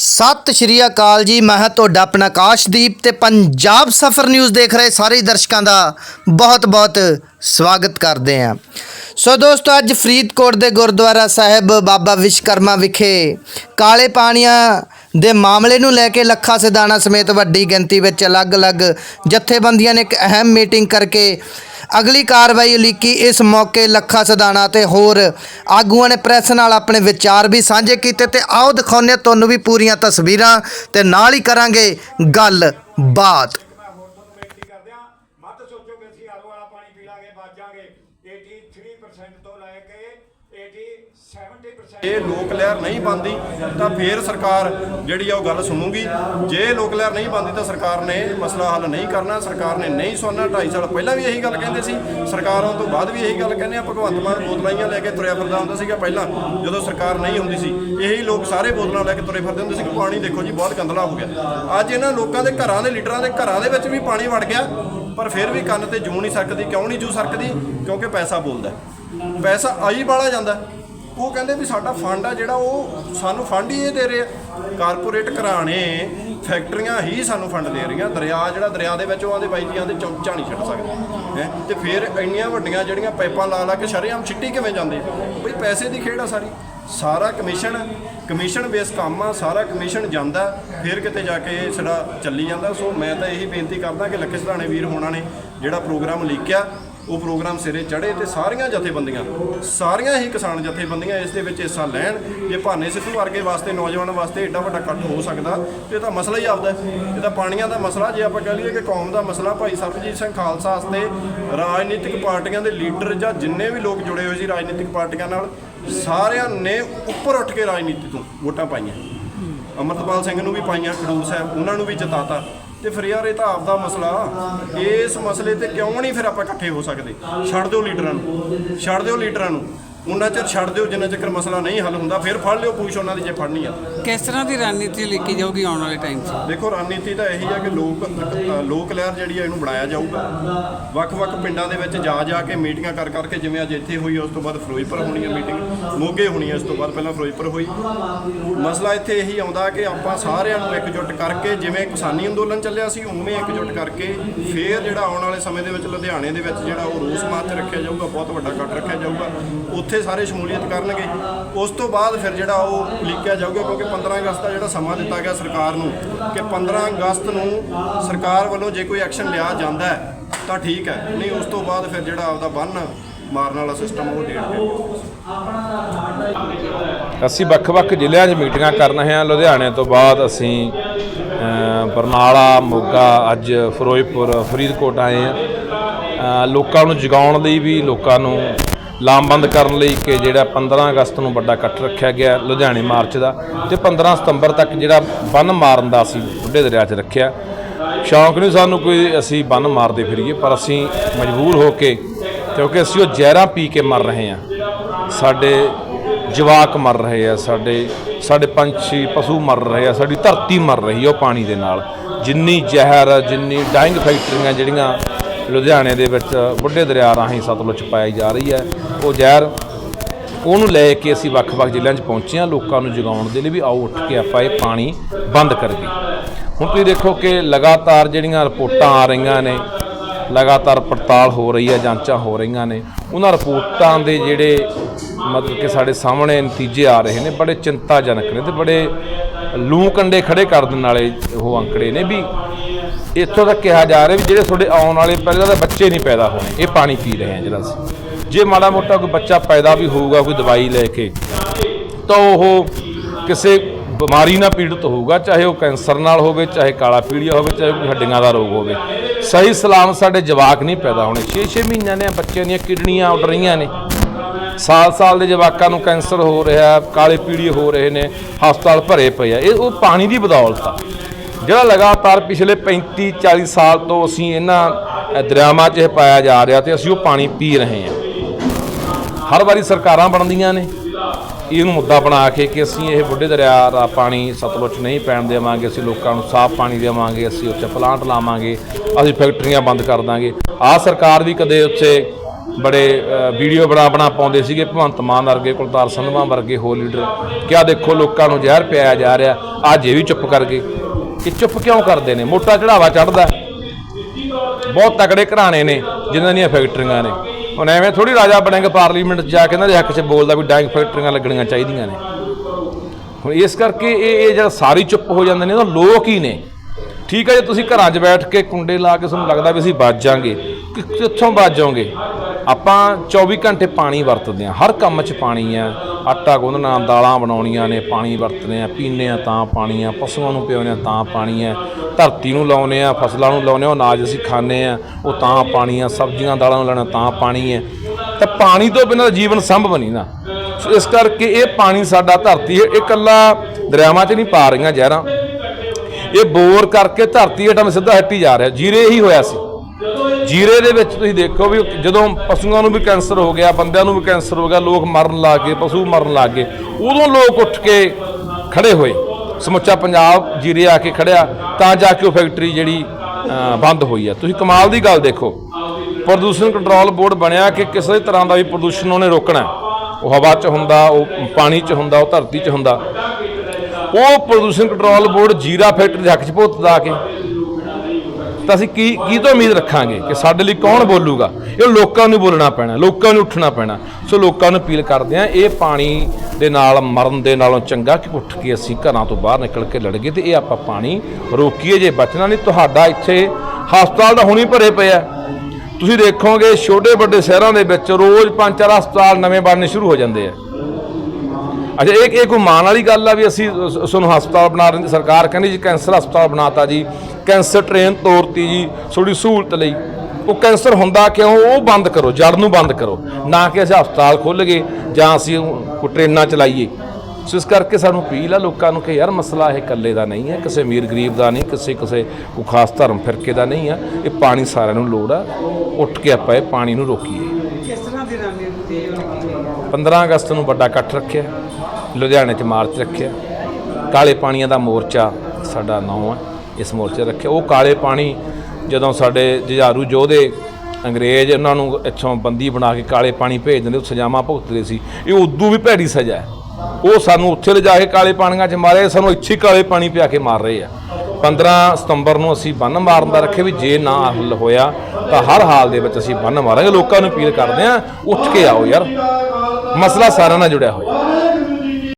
ਸਤਿ ਸ਼੍ਰੀ ਅਕਾਲ ਜੀ। ਮੈਂ ਹਾਂ ਤੁਹਾਡਾ ਆਪਣਾ ਆਕਾਸ਼ਦੀਪ ਤੇ ਪੰਜਾਬ ਸਫਰ ਨਿਊਜ਼ ਦੇਖ ਰਹੇ ਸਾਰੇ ਦਰਸ਼ਕਾਂ ਦਾ ਬਹੁਤ-ਬਹੁਤ ਸਵਾਗਤ ਕਰਦੇ ਹਾਂ। ਸੋ ਦੋਸਤੋ, ਅੱਜ ਫਰੀਦਕੋਟ ਦੇ ਗੁਰਦੁਆਰਾ ਸਾਹਿਬ ਬਾਬਾ ਵਿਸ਼ਕਰਮਾ ਵਿਖੇ ਕਾਲੇ ਪਾਣੀਆਂ ਦੇ ਮਾਮਲੇ ਨੂੰ ਲੈ ਕੇ ਲੱਖਾ ਸਿਧਾਣਾ ਸਮੇਤ ਵੱਡੀ ਗਿਣਤੀ ਵਿੱਚ ਅਲੱਗ-ਅਲੱਗ ਜਥੇਬੰਦੀਆਂ ਨੇ ਇੱਕ ਅਹਿਮ ਮੀਟਿੰਗ ਕਰਕੇ ਅਗਲੀ ਕਾਰਵਾਈ ਉਲੀਕੀ ਇਸ ਮੌਕੇ ਲੱਖਾ ਸਦਾਣਾ ਤੇ ਹੋਰ ਆਗੂਆਂ ਨੇ ਪ੍ਰੈਸ ਨਾਲ ਆਪਣੇ ਵਿਚਾਰ ਵੀ ਸਾਂਝੇ ਕੀਤੇ ਤੇ ਆਓ ਦਿਖਾਉਂਦੇ ਹਾਂ ਤੁਹਾਨੂੰ ਵੀ ਪੂਰੀਆਂ ਤਸਵੀਰਾਂ ਤੇ ਨਾਲ ਹੀ ਕਰਾਂਗੇ ਗੱਲ ਬਾਤ ਬੇਨਤੀ ਕਰਦੇ ਆ ਮਤ ਸੋਚੋ ਕਿ ਅਸੀਂ ਆਲੂ ਵਾਲਾ ਪਾਣੀ ਪੀ ਲਾਂਗੇ ਬਚ ਜਾਾਂਗੇ 83% ਤੋਂ ਲੈ ਕੇ 87% ਜੇ ਲੋਕ ਲਹਿਰ ਨਹੀਂ ਬੰਦੀ ਤਾਂ ਫੇਰ ਸਰਕਾਰ ਜਿਹੜੀ ਆ ਉਹ ਗੱਲ ਸੁਣੂਗੀ। ਜੇ ਲੋਕ ਲਹਿਰ ਨਹੀਂ ਬੰਦੀ ਤਾਂ ਸਰਕਾਰ ਨੇ ਮਸਲਾ ਹੱਲ ਨਹੀਂ ਕਰਨਾ, ਸਰਕਾਰ ਨੇ ਨਹੀਂ ਸੁਣਨਾ। 2.5 ਸਾਲ ਪਹਿਲਾਂ ਵੀ ਇਹੀ ਗੱਲ ਕਹਿੰਦੇ ਸੀ। ਸਰਕਾਰਾਂ ਤੋਂ ਬਾਅਦ ਵੀ ਇਹੀ ਗੱਲ ਕਹਿੰਦੇ ਆ। ਭਗਵੰਤ ਮਾਨ ਬੋਤਲਾਂਆਂ ਲੈ ਕੇ ਤੁਰਿਆ ਫਿਰਦਾ ਹੁੰਦਾ ਸੀਗਾ ਪਹਿਲਾਂ, ਜਦੋਂ ਸਰਕਾਰ ਨਹੀਂ ਹੁੰਦੀ ਸੀ। ਇਹੀ ਲੋਕ ਸਾਰੇ ਬੋਤਲਾਂ ਲੈ ਕੇ ਤੁਰੇ ਫਿਰਦੇ ਹੁੰਦੇ ਸੀ ਕਿ ਪਾਣੀ ਦੇਖੋ ਜੀ, ਬਹੁਤ ਗੰਦਲਾ ਹੋ ਗਿਆ। ਅੱਜ ਇਹਨਾਂ ਲੋਕਾਂ ਦੇ ਘਰਾਂ ਦੇ ਲੀਡਰਾਂ ਦੇ ਘਰਾਂ ਦੇ ਵਿੱਚ ਵੀ ਪਾਣੀ ਵੜ ਗਿਆ, ਪਰ ਫਿਰ ਵੀ ਕੰਨ ਤੇ ਜੂ ਨਹੀਂ ਸਕਦੀ ਕਿਉਂ ਨਹੀਂ ਜੂ ਸਕਦੀ ਕਿਉਂਕਿ ਪੈਸਾ ਬੋਲਦਾ। ਪੈਸਾ ਆਈ ਵਾਲਾ ਜਾਂਦਾ। ਉਹ ਕਹਿੰਦੇ ਵੀ ਸਾਡਾ ਫੰਡ ਆ ਜਿਹੜਾ ਉਹ ਸਾਨੂੰ ਫੰਡ ਹੀ ਇਹ ਦੇ ਰਹੇ। ਆ ਕਾਰਪੋਰੇਟ ਘਰਾਣੇ ਫੈਕਟਰੀਆਂ ਹੀ ਸਾਨੂੰ ਫੰਡ ਦੇ ਰਹੀਆਂ। ਦਰਿਆ ਜਿਹੜਾ ਦਰਿਆ ਦੇ ਵਿੱਚ ਉਹ ਆਂਦੇ ਬਾਈ ਜੀ ਆਂਦੇ ਚਮਚਾ ਨਹੀਂ ਛੱਡ ਸਕਦੇ। ਹੈ, ਤੇ ਫਿਰ ਇੰਨੀਆਂ ਵੱਡੀਆਂ ਜਿਹੜੀਆਂ ਪਾਈਪਾਂ ਲਾ ਲਾ ਕੇ ਸ਼ਰੇਆਮ ਛਿੱਟੀ ਕਿਵੇਂ ਜਾਂਦੇ? ਬਈ ਪੈਸੇ ਦੀ ਖੇਡ ਆ ਸਾਰੀ। ਸਾਰਾ ਕਮਿਸ਼ਨ ਕਮਿਸ਼ਨ ਬੇਸ ਕੰਮ ਆ, ਸਾਰਾ ਕਮਿਸ਼ਨ ਜਾਂਦਾ, ਫਿਰ ਕਿਤੇ ਜਾ ਕੇ ਇਹ ਸਾਡਾ ਚੱਲੀ ਜਾਂਦਾ। ਸੋ ਮੈਂ ਤਾਂ ਇਹੀ ਬੇਨਤੀ ਕਰਦਾ ਕਿ ਲੱਖੇ ਸਧਾਣੇ ਵੀਰ ਹੋਣਾ ਨੇ ਜਿਹੜਾ ਪ੍ਰੋਗਰਾਮ ਲਿਖਿਆ ਉਹ ਪ੍ਰੋਗਰਾਮ ਸਿਰੇ ਚੜੇ ਤੇ ਸਾਰੀਆਂ ਜਥੇਬੰਦੀਆਂ, ਸਾਰੀਆਂ ਹੀ ਕਿਸਾਨ ਜਥੇਬੰਦੀਆਂ ਇਸ ਦੇ ਵਿੱਚ ਹਿੱਸਾ ਲੈਣ, ਜੇ ਭਾਨੇ ਸਿੱਧੂ ਵਰਗੇ ਵਾਸਤੇ, ਨੌਜਵਾਨਾਂ ਵਾਸਤੇ ਐਡਾ ਵੱਡਾ ਇਕੱਠ ਹੋ ਸਕਦਾ, ਤੇ ਇਹ ਤਾਂ ਮਸਲਾ ਹੀ ਆਪਦਾ ਇਹ ਤਾਂ ਪਾਣੀਆਂ ਦਾ ਮਸਲਾ, ਜੇ ਆਪਾਂ ਕਹ ਲਈਏ ਕਿ ਕੌਮ ਦਾ ਮਸਲਾ, ਭਾਈ ਸਰਬਜੀਤ ਸਿੰਘ ਖਾਲਸਾ ਵਾਸਤੇ ਰਾਜਨੀਤਿਕ ਪਾਰਟੀਆਂ ਦੇ ਲੀਡਰ ਜਾਂ ਜਿੰਨੇ ਵੀ ਲੋਕ ਜੁੜੇ ਹੋਏ ਸੀ ਰਾਜਨੀਤਿਕ ਪਾਰਟੀਆਂ ਨਾਲ, ਸਾਰਿਆਂ ਨੇ ਉੱਪਰ ਉੱਠ ਕੇ ਰਾਜਨੀਤੀ ਤੋਂ ਵੋਟਾਂ ਪਾਈਆਂ। ਅਮਰਤਪਾਲ ਸਿੰਘ ਨੂੰ ਵੀ ਪਾਈਆਂ, ਖਡੂਰ ਸਾਹਿਬ, ਉਹਨਾਂ ਨੂੰ ਵੀ ਜਿਤਾਤਾ। ਤੇ ਫਿਰ ਯਾਰ ਇਹ ਤਾਂ ਆਪਦਾ ਮਸਲਾ। ਇਸ ਮਸਲੇ ਤੇ ਕਿਉਂ ਨਹੀਂ ਫਿਰ ਆਪਾਂ ਇਕੱਠੇ ਹੋ ਸਕਦੇ? ਛੱਡ ਦਿਓ ਲੀਡਰਾਂ ਨੂੰ। ਛੱਡ ਦਿਓ ਲੀਡਰਾਂ ਨੂੰ। ਉਹਨਾਂ ਚਿਰ ਛੱਡ ਦਿਓ ਜਿੰਨਾ ਚਿਰ ਮਸਲਾ ਨਹੀਂ ਹੱਲ ਹੁੰਦਾ ਫਿਰ ਫੜ ਲਿਓ ਪੂਛ ਉਹਨਾਂ ਦੀ ਜੇ ਫੜਨੀ ਆ। ਕਿਸ ਤਰ੍ਹਾਂ ਦੀ ਰਣਨੀਤੀ ਲਿਖੀ ਜਾਊਗੀ ਆਉਣ ਵਾਲੇ ਟਾਈਮ 'ਚ? ਦੇਖੋ ਰਣਨੀਤੀ ਤਾਂ ਇਹੀ ਆ ਕਿ ਲੋਕ ਲੋਕ ਲਹਿਰ ਜਿਹੜੀ ਆ ਇਹਨੂੰ ਬਣਾਇਆ ਜਾਊਗਾ। ਵੱਖ-ਵੱਖ ਪਿੰਡਾਂ ਦੇ ਵਿੱਚ ਜਾ ਜਾ ਕੇ ਮੀਟਿੰਗਾਂ ਕਰ ਕਰਕੇ ਜਿਵੇਂ ਅੱਜ ਇੱਥੇ ਹੋਈ ਉਸ ਤੋਂ ਬਾਅਦ ਫਿਰੋਜ਼ਪੁਰ ਹੋਣੀ ਆ ਮੀਟਿੰਗ ਮੋਗੇ ਹੋਣੀ ਆ ਇਸ ਤੋਂ ਬਾਅਦ ਪਹਿਲਾਂ ਫਿਰੋਜ਼ਪੁਰ ਹੋਈ। ਮਸਲਾ ਇੱਥੇ ਇਹੀ ਆਉਂਦਾ ਕਿ ਆਪਾਂ ਸਾਰਿਆਂ ਨੂੰ ਇਕਜੁੱਟ ਕਰਕੇ ਜਿਵੇਂ ਕਿਸਾਨੀ ਅੰਦੋਲਨ ਚੱਲਿਆ ਸੀ ਉਵੇਂ ਇਕਜੁੱਟ ਕਰਕੇ ਫੇਰ ਜਿਹੜਾ ਆਉਣ ਵਾਲੇ ਸਮੇਂ ਦੇ ਵਿੱਚ ਲੁਧਿਆਣੇ ਦੇ ਵਿੱਚ ਜਿਹੜਾ ਉਹ ਰੋਸ ਮਾਰਚ ਰੱਖਿਆ ਜਾਊਗਾ ਬਹੁਤ ਵੱਡਾ ਇਕੱਠ ਰੱਖਿਆ ਜਾਊਗਾ। ਉੱਥੇ ਸਾਰੇ ਸ਼ਮੂਲੀਅਤ ਕਰਨਗੇ। ਉਸ ਤੋਂ ਬਾਅਦ ਫਿਰ ਜਿਹੜਾ ਉਹ ਉਲੀਕਿਆ ਜਾਊਗਾ, ਕਿਉਂਕਿ 15 ਅਗਸਤ ਦਾ ਜਿਹੜਾ ਸਮਾਂ ਦਿੱਤਾ ਗਿਆ ਸਰਕਾਰ ਨੂੰ ਕਿ 15 ਅਗਸਤ ਨੂੰ ਸਰਕਾਰ ਵੱਲੋਂ ਜੇ ਕੋਈ ਐਕਸ਼ਨ ਲਿਆ ਜਾਂਦਾ ਹੈ, ਤਾਂ ਠੀਕ ਹੈ। ਨਹੀਂ, ਉਸ ਤੋਂ ਬਾਅਦ ਫਿਰ ਜਿਹੜਾ ਆਪਦਾ ਬੰਨ ਮਾਰਨ ਵਾਲਾ ਸਿਸਟਮ ਉਹ ਡੇਟ ਅਸੀਂ ਵੱਖ-ਵੱਖ ਜ਼ਿਲ੍ਹਿਆਂ 'ਚ ਮੀਟਿੰਗਾਂ ਕਰ ਰਹੇ ਹਾਂ। ਲੁਧਿਆਣੇ ਤੋਂ ਬਾਅਦ ਅਸੀਂ ਬਰਨਾਲਾ, ਮੋਗਾ, ਅੱਜ ਫਿਰੋਜ਼ਪੁਰ, ਫਰੀਦਕੋਟ ਆਏ ਹਾਂ। ਲੋਕਾਂ ਨੂੰ ਜਗਾਉਣ ਲਈ ਵੀ ਲੋਕਾਂ ਨੂੰ ਲਾਮਬੰਦ ਕਰਨ ਲਈ ਕਿ ਜਿਹੜਾ 15 ਅਗਸਤ ਨੂੰ ਵੱਡਾ ਇਕੱਠ ਰੱਖਿਆ ਗਿਆ ਲੁਧਿਆਣੇ ਮਾਰਚ ਦਾ ਤੇ 15 ਸਤੰਬਰ ਤੱਕ ਜਿਹੜਾ ਬੰਨ ਮਾਰਨ ਦਾ ਅਸੀਂ ਬੁੱਢੇ ਦਰਿਆ 'ਚ ਰੱਖਿਆ। ਸ਼ੌਂਕ ਨਹੀਂ ਸਾਨੂੰ ਕੋਈ ਅਸੀਂ ਬੰਨ ਮਾਰਦੇ ਫਿਰੀਏ, ਪਰ ਅਸੀਂ ਮਜਬੂਰ ਹੋ ਕੇ, ਕਿਉਂਕਿ ਅਸੀਂ ਉਹ ਜ਼ਹਿਰਾਂ ਪੀ ਕੇ ਮਰ ਰਹੇ ਹਾਂ। ਸਾਡੇ ਜਵਾਕ ਮਰ ਰਹੇ ਆ, ਸਾਡੇ ਸਾਡੇ ਪੰਛੀ, ਪਸ਼ੂ ਮਰ ਰਹੇ ਆ, ਸਾਡੀ ਧਰਤੀ ਮਰ ਰਹੀ ਆ ਉਹ ਪਾਣੀ ਦੇ ਨਾਲ। ਜਿੰਨੀ ਜ਼ਹਿਰ, ਜਿੰਨੀ ਡਾਈਂਗ ਫੈਕਟਰੀਆਂ ਜਿਹੜੀਆਂ ਲੁਧਿਆਣੇ ਦੇ ਵਿੱਚ ਬੁੱਢੇ ਦਰਿਆ ਰਾਹੀਂ ਸਤਲੁਜ ਪਾਈ ਜਾ ਰਹੀ ਹੈ। ਉਹ ਜ਼ਹਿਰ ਉਹਨੂੰ ਲੈ ਕੇ ਅਸੀਂ ਵੱਖ-ਵੱਖ ਜ਼ਿਲ੍ਹਿਆਂ 'ਚ ਪਹੁੰਚੇ ਹਾਂ। ਲੋਕਾਂ ਨੂੰ ਜਗਾਉਣ ਦੇ ਲਈ ਵੀ ਆਓ ਉੱਠ ਕੇ ਆਪਾਂ ਇਹ ਪਾਣੀ ਬੰਦ ਕਰੀਏ ਹੁਣ ਤੁਸੀਂ ਦੇਖੋ ਕਿ ਲਗਾਤਾਰ ਜਿਹੜੀਆਂ ਰਿਪੋਰਟਾਂ ਆ ਰਹੀਆਂ ਨੇ, ਲਗਾਤਾਰ ਪੜਤਾਲ ਹੋ ਰਹੀ ਹੈ, ਜਾਂਚਾਂ ਹੋ ਰਹੀਆਂ ਨੇ, ਉਹਨਾਂ ਰਿਪੋਰਟਾਂ ਦੇ ਜਿਹੜੇ ਮਤਲਬ ਕਿ ਸਾਡੇ ਸਾਹਮਣੇ ਨਤੀਜੇ ਆ ਰਹੇ ਨੇ, ਬੜੇ ਚਿੰਤਾਜਨਕ ਨੇ ਤੇ ਬੜੇ ਲੂੰ ਕੰਡੇ ਖੜੇ ਕਰ ਦੇਣ ਵਾਲੇ ਉਹ ਅੰਕੜੇ ਨੇ ਵੀ ਇੱਥੋਂ ਤੱਕ ਕਿਹਾ ਜਾ ਰਿਹਾ ਵੀ ਜਿਹੜੇ ਤੁਹਾਡੇ ਆਉਣ ਵਾਲੇ ਪਹਿਲਾਂ ਤਾਂ ਬੱਚੇ ਨਹੀਂ ਪੈਦਾ ਹੋਣੇ, ਇਹ ਪਾਣੀ ਪੀ ਰਹੇ ਆ ਜਿਹੜਾ ਅਸੀਂ। ਜੇ ਮਾੜਾ ਮੋਟਾ ਕੋਈ ਬੱਚਾ ਪੈਦਾ ਵੀ ਹੋਊਗਾ, ਕੋਈ ਦਵਾਈ ਲੈ ਕੇ, ਤਾਂ ਉਹ ਕਿਸੇ ਬਿਮਾਰੀ ਨਾਲ ਪੀੜਤ ਹੋਊਗਾ, ਚਾਹੇ ਉਹ ਕੈਂਸਰ ਨਾਲ ਹੋਵੇ, ਚਾਹੇ ਕਾਲਾ ਪੀਲੀਆ ਹੋਵੇ, ਚਾਹੇ ਕੋਈ ਹੱਡੀਆਂ ਦਾ ਰੋਗ ਹੋਵੇ। ਸਹੀ ਸਲਾਮ ਸਾਡੇ ਜਵਾਕ ਨਹੀਂ ਪੈਦਾ ਹੋਣੇ। 6-6 ਮਹੀਨਿਆਂ ਦੇ ਬੱਚਿਆਂ ਦੀਆਂ ਕਿਡਨੀਆਂ ਉੱਡ ਰਹੀਆਂ ਨੇ। ਸਾਲ-ਸਾਲ ਦੇ ਜਵਾਕਾਂ ਨੂੰ ਕੈਂਸਰ ਹੋ ਰਿਹਾ, ਕਾਲੇ ਪੀਲੀਏ ਹੋ ਰਹੇ ਨੇ, ਹਸਪਤਾਲ ਭਰੇ ਪਏ ਆ। ਇਹ ਉਹ ਪਾਣੀ ਦੀ ਬਦੌਲਤ ਆ। ਜਿਹੜਾ ਲਗਾਤਾਰ ਪਿਛਲੇ 35 40 ਸਾਲ ਤੋਂ ਅਸੀਂ ਇਹਨਾਂ ਦਰਿਆਵਾਂ 'ਚ ਇਹ ਪਾਇਆ ਜਾ ਰਿਹਾ ਤੇ ਅਸੀਂ ਉਹ ਪਾਣੀ ਪੀ ਰਹੇ ਹਾਂ। ਹਰ ਵਾਰੀ ਸਰਕਾਰਾਂ ਬਣਦੀਆਂ ਨੇ। ਇਹਨੂੰ ਮੁੱਦਾ ਬਣਾ ਕੇ ਕਿ ਅਸੀਂ ਇਹ ਬੁੱਢੇ ਦਰਿਆ ਦਾ ਪਾਣੀ ਸਤਲੁਜ ਨਹੀਂ ਪੈਣ ਦੇਵਾਂਗੇ, ਅਸੀਂ ਲੋਕਾਂ ਨੂੰ ਸਾਫ਼ ਪਾਣੀ ਦੇਵਾਂਗੇ, ਅਸੀਂ ਉੱਥੇ ਪਲਾਂਟ ਲਾਵਾਂਗੇ, ਅਸੀਂ ਫੈਕਟਰੀਆਂ ਬੰਦ ਕਰ ਦਾਂਗੇ। ਆਹ ਸਰਕਾਰ ਵੀ ਕਦੇ ਉੱਥੇ ਬੜੇ ਵੀਡੀਓ ਬਣਾ ਬਣਾ ਪਾਉਂਦੇ ਸੀਗੇ, ਭਗਵੰਤ ਮਾਨ ਵਰਗੇ, ਕੁਲਤਾਰ ਸੰਧਵਾ ਵਰਗੇ ਹੋਰ ਲੀਡਰ। ਕਿਆ ਦੇਖੋ ਲੋਕਾਂ ਨੂੰ ਜ਼ਹਿਰ ਪਿਆਇਆ ਜਾ ਰਿਹਾ, ਅੱਜ ਇਹ ਵੀ ਚੁੱਪ ਕਰ ਗਏ। ਕਿ ਚੁੱਪ ਕਿਉਂ ਕਰਦੇ ਨੇ? ਮੋਟਾ ਚੜਾਵਾ ਚੜਦਾ ਬਹੁਤ ਤਕੜੇ ਘਰਾਣੇ ਨੇ, ਜਿਨ੍ਹਾਂ ਦੀਆਂ ਫੈਕਟਰੀਆਂ ਨੇ। ਹੁਣ ਐਵੇਂ ਥੋੜੀ ਰਾਜਾ ਬਣੇਗਾ ਪਾਰਲੀਮੈਂਟ 'ਚ ਜਾ ਕੇ ਇਹਨਾਂ ਦੇ ਹੱਕ 'ਚ ਬੋਲਦਾ ਵੀ ਡਾਂਗ ਫੈਕਟਰੀਆਂ ਲੱਗਣੀਆਂ ਚਾਹੀਦੀਆਂ ਨੇ। ਹੁਣ ਇਸ ਕਰਕੇ ਇਹ ਇਹ ਜਿਹੜਾ ਸਾਰੀ ਚੁੱਪ ਹੋ ਜਾਂਦੇ ਨੇ, ਉਹ ਲੋਕ ਹੀ ਨੇ। ਠੀਕ ਹੈ, ਜੇ ਤੁਸੀਂ ਘਰਾਂ 'ਚ ਬੈਠ ਕੇ ਕੁੰਡੇ ਲਾ ਕੇ, ਤੁਹਾਨੂੰ ਲੱਗਦਾ ਵੀ ਅਸੀਂ ਬਚ ਜਾਾਂਗੇ। ਕਿ ਕਿੱਥੋਂ ਬਚ ਜਾਓਗੇ? ਆਪਾਂ 24 ਘੰਟੇ ਪਾਣੀ ਵਰਤਦੇ ਆ ਹਰ ਕੰਮ 'ਚ ਪਾਣੀ ਆ ਆਟਾ ਗੁੰਨਣਾ ਦਾਲਾਂ ਬਣਾਉਣੀਆਂ ਨੇ, ਪਾਣੀ ਵਰਤਦੇ ਆ ਪੀਂਦੇ ਆ ਤਾਂ ਪਾਣੀ ਆ ਪਸ਼ੂਆਂ ਨੂੰ ਪਿਆਉਂਦੇ ਆ ਤਾਂ ਪਾਣੀ ਆ ਧਰਤੀ ਨੂੰ ਲਾਉਨੇ ਆ ਫਸਲਾਂ ਨੂੰ ਲਾਉਨੇ ਆ ਅਨਾਜ ਅਸੀਂ ਖਾਂਦੇ ਆ ਉਹ ਤਾਂ ਪਾਣੀ ਆ ਸਬਜ਼ੀਆਂ, ਦਾਲਾਂ ਨੂੰ ਲੈਣਾ ਤਾਂ ਪਾਣੀ ਹੈ। ਤਾਂ ਪਾਣੀ ਤੋਂ ਬਿਨਾਂ ਜੀਵਨ ਸੰਭਵ ਨਹੀਂ ਨਾ। ਸੋ ਇਸ ਕਰਕੇ ਇਹ ਪਾਣੀ ਸਾਡਾ ਧਰਤੀ ਇਹ ਇਕੱਲਾ ਦਰਿਆਵਾਂ 'ਚ ਨਹੀਂ ਪਾ ਰਹੀਆਂ ਜ਼ਹਿਰਾਂ। ਇਹ ਬੋਰ ਕਰਕੇ ਧਰਤੀ ਹੇਠਾਂ ਸਿੱਧਾ ਹੱਟੀ ਜਾ ਰਿਹਾ। ਜੀਰੇ ਹੀ ਹੋਇਆ ਸੀ। ਜੀਰੇ ਦੇ ਵਿੱਚ ਤੁਸੀਂ ਦੇਖੋ ਵੀ ਜਦੋਂ ਪਸ਼ੂਆਂ ਨੂੰ ਵੀ ਕੈਂਸਰ ਹੋ ਗਿਆ, ਬੰਦਿਆਂ ਨੂੰ ਵੀ ਕੈਂਸਰ ਹੋ ਗਿਆ, ਲੋਕ ਮਰਨ ਲੱਗ ਗਏ, ਪਸ਼ੂ ਮਰਨ ਲੱਗ ਗਏ, ਉਦੋਂ ਲੋਕ ਉੱਠ ਕੇ ਖੜੇ ਹੋਏ। ਸਮੁੱਚਾ ਪੰਜਾਬ ਜੀਰੇ ਆ ਕੇ ਖੜਿਆ, ਤਾਂ ਜਾ ਕੇ ਉਹ ਫੈਕਟਰੀ ਜਿਹੜੀ ਬੰਦ ਹੋਈ ਆ। ਤੁਸੀਂ ਕਮਾਲ ਦੀ ਗੱਲ ਦੇਖੋ, ਪ੍ਰਦੂਸ਼ਣ ਕੰਟਰੋਲ ਬੋਰਡ ਬਣਿਆ ਕਿ ਕਿਸੇ ਤਰ੍ਹਾਂ ਦਾ ਵੀ ਪ੍ਰਦੂਸ਼ਣ ਉਹਨੇ ਰੋਕਣਾ। ਉਹ ਹਵਾ 'ਚ ਹੁੰਦਾ, ਉਹ ਪਾਣੀ 'ਚ ਹੁੰਦਾ, ਉਹ ਧਰਤੀ 'ਚ ਹੁੰਦਾ। ਉਹ ਪ੍ਰਦੂਸ਼ਣ ਕੰਟਰੋਲ ਬੋਰਡ ਜੀਰਾ ਫੈਕਟਰੀ ਦੇ ਹੱਕ 'ਚ ਭੁੱਤਦਾ ਕੇ। ਤਾਂ ਅਸੀਂ ਕੀ ਕੀ ਤੋਂ ਉਮੀਦ ਰੱਖਾਂਗੇ ਕਿ ਸਾਡੇ ਲਈ ਕੌਣ ਬੋਲੂਗਾ? ਇਹ ਲੋਕਾਂ ਨੂੰ ਬੋਲਣਾ ਪੈਣਾ, ਲੋਕਾਂ ਨੂੰ ਉੱਠਣਾ ਪੈਣਾ। ਸੋ ਲੋਕਾਂ ਨੂੰ ਅਪੀਲ ਕਰਦੇ ਆ ਇਹ ਪਾਣੀ ਦੇ ਨਾਲ ਮਰਨ ਦੇ ਨਾਲੋਂ ਚੰਗਾ ਕਿ ਉੱਠ ਕੇ ਅਸੀਂ ਘਰਾਂ ਤੋਂ ਬਾਹਰ ਨਿਕਲ ਕੇ ਲੜਗੇ ਤੇ ਇਹ ਆਪਾਂ ਪਾਣੀ ਰੋਕੀਏ ਜੇ ਬਚਣਾ ਨਹੀਂ, ਤੁਹਾਡਾ ਇੱਥੇ ਹਸਪਤਾਲ ਤਾਂ ਹੁਣੀ ਭਰੇ ਪਏ ਆ। ਤੁਸੀਂ ਦੇਖੋਗੇ ਛੋਟੇ ਵੱਡੇ ਸ਼ਹਿਰਾਂ ਦੇ ਵਿੱਚ ਰੋਜ਼ ਪੰਜ ਚਾਰ ਹਸਪਤਾਲ ਨਵੇਂ ਬਣਨੇ ਸ਼ੁਰੂ ਹੋ ਜਾਂਦੇ ਆ। ਅੱਛਾ, ਇਹ ਇਹ ਕੋਈ ਮਾਣ ਵਾਲੀ ਗੱਲ ਆ ਵੀ ਅਸੀਂ ਤੁਹਾਨੂੰ ਹਸਪਤਾਲ ਬਣਾ ਰਹੇ ਸਰਕਾਰ ਕਹਿੰਦੀ ਜੀ ਕੈਂਸਰ ਹਸਪਤਾਲ ਬਣਾਤਾ ਜੀ। ਕੈਂਸਰ ਟ੍ਰੇਨ ਤੋਰਤੀ ਜੀ ਥੋੜੀ ਸਹੂਲਤ ਲਈ। ਉਹ ਕੈਂਸਰ ਹੁੰਦਾ ਕਿਉਂ? ਉਹ ਬੰਦ ਕਰੋ ਜੜ ਨੂੰ ਬੰਦ ਕਰੋ। ਨਾ ਕਿ ਅਸੀਂ ਹਸਪਤਾਲ ਖੋਲ੍ਹ ਗਏ ਜਾਂ ਅਸੀਂ ਉਹ ਟ੍ਰੇਨਾਂ ਚਲਾਈਏ। ਸੋ ਇਸ ਕਰਕੇ ਸਾਨੂੰ ਅਪੀਲ ਆ ਲੋਕਾਂ ਨੂੰ ਕਿ ਯਾਰ ਮਸਲਾ ਇਹ ਇਕੱਲੇ ਦਾ ਨਹੀਂ ਹੈ ਕਿਸੇ ਅਮੀਰ ਗਰੀਬ ਦਾ ਨਹੀਂ ਕਿਸੇ ਕਿਸੇ ਕੋਈ ਖਾਸ ਧਰਮ ਫਿਰਕੇ ਦਾ ਨਹੀਂ ਆ। ਇਹ ਪਾਣੀ ਸਾਰਿਆਂ ਨੂੰ ਲੋੜ ਆ। ਉੱਠ ਕੇ ਆਪਾਂ ਇਹ ਪਾਣੀ ਨੂੰ ਰੋਕੀਏ। ਕਿਸ ਤਰ੍ਹਾਂ ਦੀ ਰਣਨੀਤੀ 15 ਅਗਸਤ ਨੂੰ ਵੱਡਾ ਇਕੱਠ ਰੱਖਿਆ ਲੁਧਿਆਣੇ 'ਚ ਮਾਰਚ ਰੱਖਿਆ। ਕਾਲੇ ਪਾਣੀਆਂ ਦਾ ਮੋਰਚਾ ਸਾਡਾ ਨਾਂ ਹੈ ਇਸ ਮੋਰਚੇ ਰੱਖਿਆ ਉਹ ਕਾਲੇ ਪਾਣੀ ਜਦੋਂ ਸਾਡੇ ਜੁਝਾਰੂ ਯੋਧੇ ਅੰਗਰੇਜ਼ ਉਹਨਾਂ ਨੂੰ ਇੱਥੋਂ ਬੰਦੀ ਬਣਾ ਕੇ ਕਾਲੇ ਪਾਣੀ ਭੇਜ ਦਿੰਦੇ, ਉਹ ਸਜ਼ਾਵਾਂ ਭੁਗਤਦੇ ਸੀ। ਇਹ ਉਦੋਂ ਵੀ ਭੈੜੀ ਸਜ਼ਾ ਹੈ। ਉਹ ਸਾਨੂੰ ਉੱਥੇ ਲਿਜਾ ਕੇ ਕਾਲੇ ਪਾਣੀਆਂ 'ਚ ਮਾਰੇ, ਸਾਨੂੰ ਇੱਥੇ ਕਾਲੇ ਪਾਣੀ ਪਿਆ ਕੇ ਮਾਰ ਰਹੇ ਆ। 15 ਸਤੰਬਰ ਨੂੰ ਅਸੀਂ ਬੰਨ ਮਾਰਨ ਦਾ ਰੱਖੇ ਵੀ ਜੇ ਨਾ ਹੱਲ ਹੋਇਆ, ਤਾਂ ਹਰ ਹਾਲ ਦੇ ਵਿੱਚ ਅਸੀਂ ਬੰਨ ਮਾਰਾਂਗੇ। ਲੋਕਾਂ ਨੂੰ ਅਪੀਲ ਕਰਦੇ ਆ ਉੱਠ ਕੇ ਆਓ ਯਾਰ। ਮਸਲਾ ਸਾਰਿਆਂ ਨਾਲ ਜੁੜਿਆ ਹੋਇਆ।